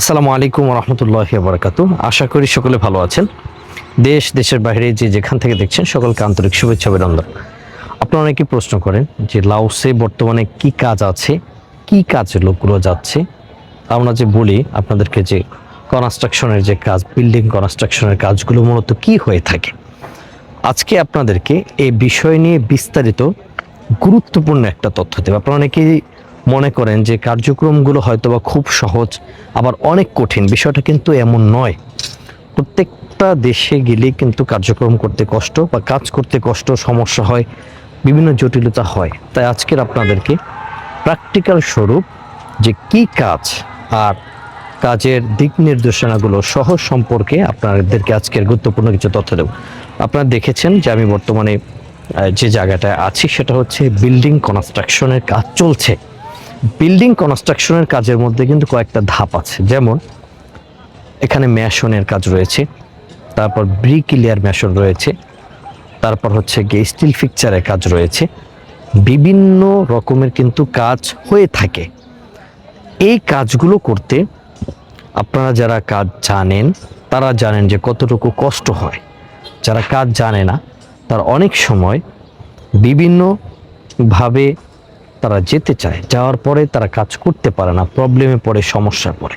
আসসালামু আলাইকুম রহমতুল্লাহ বারকাতু আশা করি সকলে ভালো আছেন। দেশ, দেশের বাইরে যে যেখান থেকে দেখছেন, সকলকে আন্তরিক শুভেচ্ছা, অভিনন্দন। আপনারা অনেকে প্রশ্ন করেন যে লাউসে বর্তমানে কি কাজ আছে, কি কাজ লোকগুলো যাচ্ছে? আমরা যে বলি আপনাদেরকে যে কনস্ট্রাকশনের যে কাজ বিল্ডিং কনস্ট্রাকশনের কাজগুলো মূলত কি হয়ে থাকে? আজকে আপনাদেরকে এই বিষয় নিয়ে বিস্তারিত গুরুত্বপূর্ণ একটা তথ্য দেবে। আপনারা অনেকেই মনে করেন যে কার্যক্রমগুলো হয়তোবা খুব সহজ, আবার অনেক কঠিন। বিষয়টা কিন্তু এমন নয়। প্রত্যেকটা দেশে গেলে কিন্তু কার্যক্রম করতে কষ্ট বা কাজ করতে কষ্ট, সমস্যা হয়, বিভিন্ন জটিলতা হয়। তাই আজকের আপনাদেরকে প্র্যাকটিক্যাল স্বরূপ যে কি কাজ আর কাজের দিক নির্দেশনাগুলো সহজ সম্পর্কে আপনাদেরকে আজকের গুরুত্বপূর্ণ কিছু তথ্য দেব। আপনারা দেখেছেন যে আমি বর্তমানে যে জায়গাটায় আছি সেটা হচ্ছে বিল্ডিং কনস্ট্রাকশনের কাজ চলছে। বিল্ডিং কনস্ট্রাকশনের কাজের মধ্যে কিন্তু কয়েকটা ধাপ আছে। যেমন, এখানে ম্যাশনের কাজ রয়েছে, তারপর ব্রিকিলিয়ার ম্যাশন রয়েছে, তারপর হচ্ছে গিয়ে স্টিল ফিকচারের কাজ রয়েছে। বিভিন্ন রকমের কিন্তু কাজ হয়ে থাকে। এই কাজগুলো করতে আপনারা যারা কাজ জানেন, তারা জানেন যে কতটুকু কষ্ট হয়। যারা কাজ জানে না, তার অনেক সময় বিভিন্নভাবে তারা যেতে চায়, যাওয়ার পরে তারা কাজ করতে পারে না প্রবলেমে পড়ে, সমস্যায় পড়ে।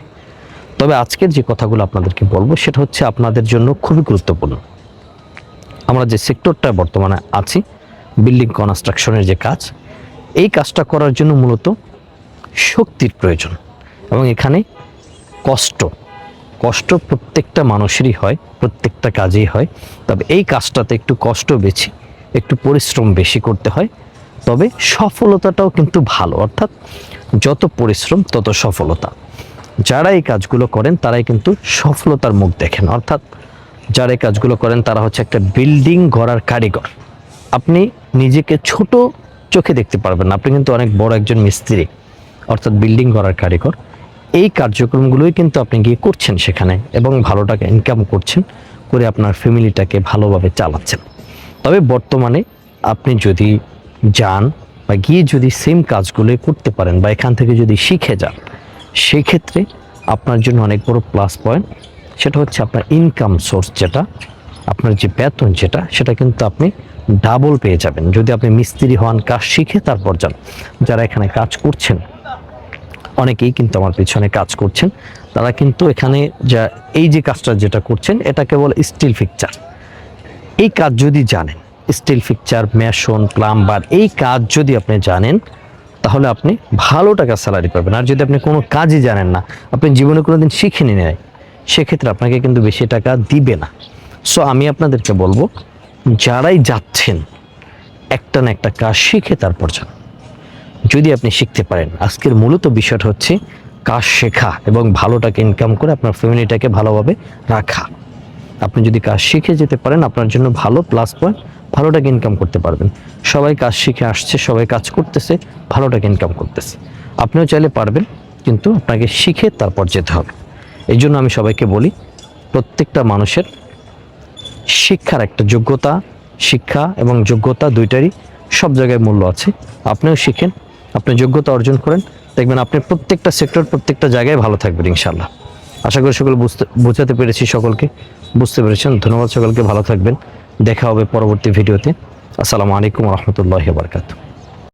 তবে আজকের যে কথাগুলো আপনাদেরকে বলব, সেটা হচ্ছে আপনাদের জন্য খুবই গুরুত্বপূর্ণ। আমরা যে সেক্টরটা বর্তমানে আছি বিল্ডিং কনস্ট্রাকশনের যে কাজ, এই কাজটা করার জন্য মূলত শক্তির প্রয়োজন। এবং এখানে কষ্ট কষ্ট প্রত্যেকটা মানুষেরই হয়, প্রত্যেকটা কাজেই হয়। তবে এই কাজটাতে একটু কষ্ট বেশি, একটু পরিশ্রম বেশি করতে হয়। তবে সফলতাটাও কিন্তু ভালো। অর্থাৎ যত পরিশ্রম, তত সফলতা। যারা এই কাজগুলো করেন, তারাই কিন্তু সফলতার মুখ দেখেন। অর্থাৎ যারা এই কাজগুলো করেন, তারা হচ্ছে একটা বিল্ডিং গড়ার কারিগর। আপনি নিজেকে ছোট চোখে দেখতে পারবেন আপনি কিন্তু অনেক বড় একজন মিস্ত্রি, অর্থাৎ বিল্ডিং গড়ার কারিগর। এই কার্যক্রমগুলোই কিন্তু আপনি গিয়ে করছেন সেখানে এবং ভালো টাকা ইনকাম করছেন, করে আপনার ফ্যামিলিটাকে ভালোভাবে চালাচ্ছেন। তবে বর্তমানে আপনি যদি যান বা গিয়ে যদি সেম কাজগুলোই করতে পারেন বা এখান থেকে যদি শিখে যান সেই ক্ষেত্রে আপনার জন্য অনেক বড় প্লাস পয়েন্ট সেটা হচ্ছে আপনার ইনকাম সোর্স যেটা, আপনার যে বেতন যেটা, সেটা কিন্তু আপনি ডাবল পেয়ে যাবেন। যদি আপনি মিস্ত্রি হন, কাজ শিখে তারপর যান। যারা এখানে কাজ করছেন, অনেকেই কিন্তু আমার পিছনে কাজ করছেন। তারা কিন্তু এখানে যা, এই যে কাজটা যেটা করছেন, এটা কেবল স্টিল ফিকচার এই কাজ যদি জানেন স্টিল ফিকচার, মেশন, প্লাম্বার, এই কাজ যদি আপনি জানেন, তাহলে আপনি ভালো টাকা স্যালারি পাবেন। আর যদি আপনি কোনো কাজই জানেন না, আপনি জীবনে কোনো দিন শিখেনি নেয় সেক্ষেত্রে আপনাকে কিন্তু বেশি টাকা দিবে না। সো আমি আপনাদেরকে বলব, যারাই যাচ্ছেন, একটা না একটা কাজ শিখে তারপর যান। যদি আপনি শিখতে পারেন, আজকের মূলত বিষয়টা হচ্ছে কাজ শেখা এবং ভালো টাকা ইনকাম করে আপনার ফ্যামিলিটাকে ভালোভাবে রাখা। আপনি যদি কাজ শিখে যেতে পারেন, আপনার জন্য ভালো প্লাস পয়েন্ট ভালো টাকা ইনকাম করতে পারবেন। সবাই কাজ শিখে আসছে, সবাই কাজ করতেছে ভালো টাকা ইনকাম করতেছে। আপনিও চাইলে পারবেন, কিন্তু আপনাকে শিখে তারপর যেতে হবে। এই জন্য আমি সবাইকে বলি, প্রত্যেকটা মানুষের শিক্ষার একটা যোগ্যতা, শিক্ষা এবং যোগ্যতা দুইটারই সব জায়গায় মূল্য আছে। আপনিও শিখেন, আপনি যোগ্যতা অর্জন করেন, দেখবেন আপনি প্রত্যেকটা সেক্টর প্রত্যেকটা জায়গায় ভালো থাকবেন ইনশাল্লাহ আশা করি সকল বুঝতে বোঝাতে পেরেছি সকলকে, বুঝতে পেরেছেন। ধন্যবাদ সকলকে, ভালো থাকবেন। দেখা হবে পরবর্তী ভিডিওতে। আসসালামু আলাইকুম রহমতুল্লাহ বারকাতু